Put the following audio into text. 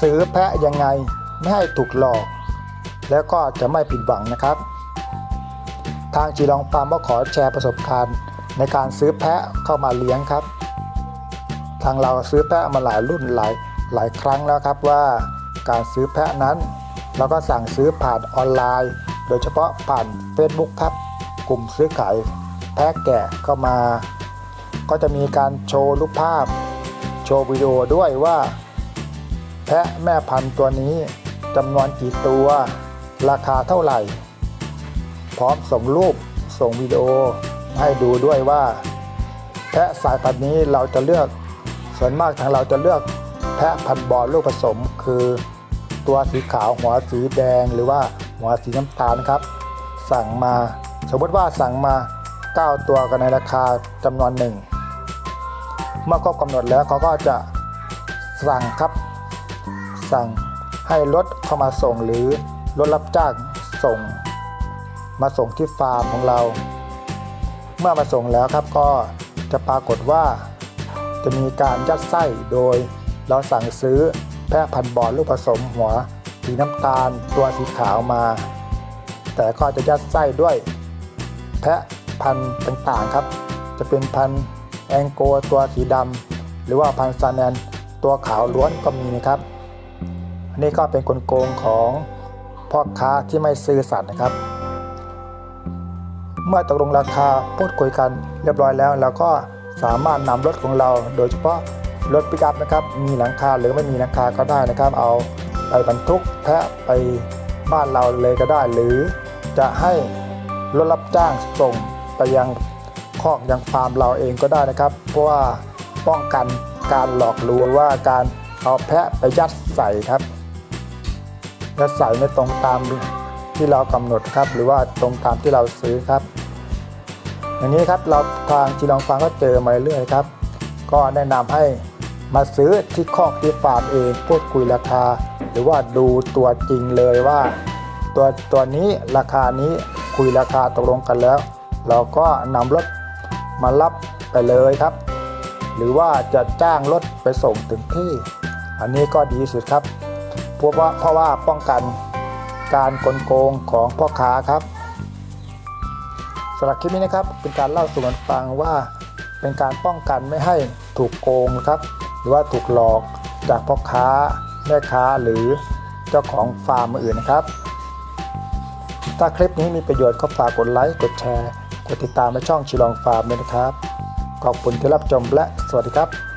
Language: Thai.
ซื้อแพะยังไงไม่ให้ถูกหลอก แล้วก็จะไม่ผิดหวังนะครับ ทางจีลองฟาร์มก็ขอแชร์ประสบการณ์ในการซื้อแพะเข้ามาเลี้ยงครับ ทางเราซื้อแพะมาหลายรุ่นหลายหลายครั้งแล้วครับว่าการซื้อแพะนั้น เราก็สั่งซื้อผ่านออนไลน์ โดยเฉพาะผ่าน Facebook ครับ กลุ่มซื้อขายแพะแกะเข้ามา ก็จะมีการโชว์รูปภาพ โชว์วิดีโอด้วยว่า แพะแม่พันธุ์ตัวนี้จำนวนกี่ตัว ราคาเท่าไหร่ พร้อมส่งรูปส่งวิดีโอให้ดูด้วยว่า แพะสายพันธุ์นี้เราจะเลือก ส่วนมากทางเราจะเลือกแพะพันธุ์บอลลูกผสม คือตัวสีขาวหัวสีแดงหรือว่าหัวสีน้ำตาลครับ สั่งมาสมมติว่าสั่งมา 9 ตัวกันในราคาจำนวนหนึ่งเมื่อครบกำหนดแล้วเขาก็จะสั่งครับ สั่งให้รถเข้ามาส่งหรือรถรับจ้างส่ง มาส่งที่ฟาร์มของเรา เมื่อมาส่งแล้วครับก็จะปรากฏว่าจะมีการยัดไส้โดย เราสั่งซื้อแพะพันบอลลูกผสมหัวสีน้ำตาลตัวสีขาวมา แต่ก็จะยัดไส้ด้วย แพะพันธุ์ต่างๆครับ จะเป็นพันแองโกตัวสีดำหรือว่าพันซานแนนตัวขาวล้วนก็มีนะครับ อันนี้ก็เป็นกลโกงของพ่อค้าที่ไม่ซื่อสัตย์นะครับ เมื่อตกลงราคาพูดคุยกันเรียบร้อยแล้วเราก็สามารถนำรถของเรา โดยเฉพาะรถปิกอัพนะครับ มีหลังคาหรือไม่มีหลังคาก็ได้นะครับ เอาไปบรรทุกแพะไปบ้านเราเลยก็ได้ หรือจะให้รถรับจ้างส่งไปยังคอกยังฟาร์มเราเองก็ได้นะครับ เพราะว่าป้องกันการหลอกลวงว่าการเอาแพะไปยัดใส่ครับ ยัดใส่ไม่ตรงตามที่เรากำหนดครับ หรือว่าตรงตามที่เราซื้อครับ อย่างนี้ครับเราทางจีลองฟังก็เจอมาเรื่อยครับ ก็แนะนำให้มาซื้อที่คอกที่ฟาร์มเองพูดคุยราคา หรือว่าดูตัวจริงเลยว่า ตัวตัวนี้ราคานี้คุยราคาตกลงกันแล้ว เราก็นำรถมารับไปเลยครับ หรือว่าจะจ้างรถไปส่งถึงที่ อันนี้ก็ดีสุดครับ เพราะว่าเพราะว่าป้องกันการกลโกงของพ่อค้าครับสำหรับคลิปนี้นะครับเป็นการเล่าสู่กันฟังว่าเป็นการป้องกันไม่ให้ถูกโกงครับ หรือว่าถูกหลอกจากพ่อค้าแม่ค้าหรือเจ้าของฟาร์มอื่นนะครับ ถ้าคลิปนี้มีประโยชน์ก็ฝากกดไลค์กดแชร์กดติดตามในช่องชิลองฟาร์มด้วยนะครับ ขอบคุณที่รับชมและสวัสดีครับ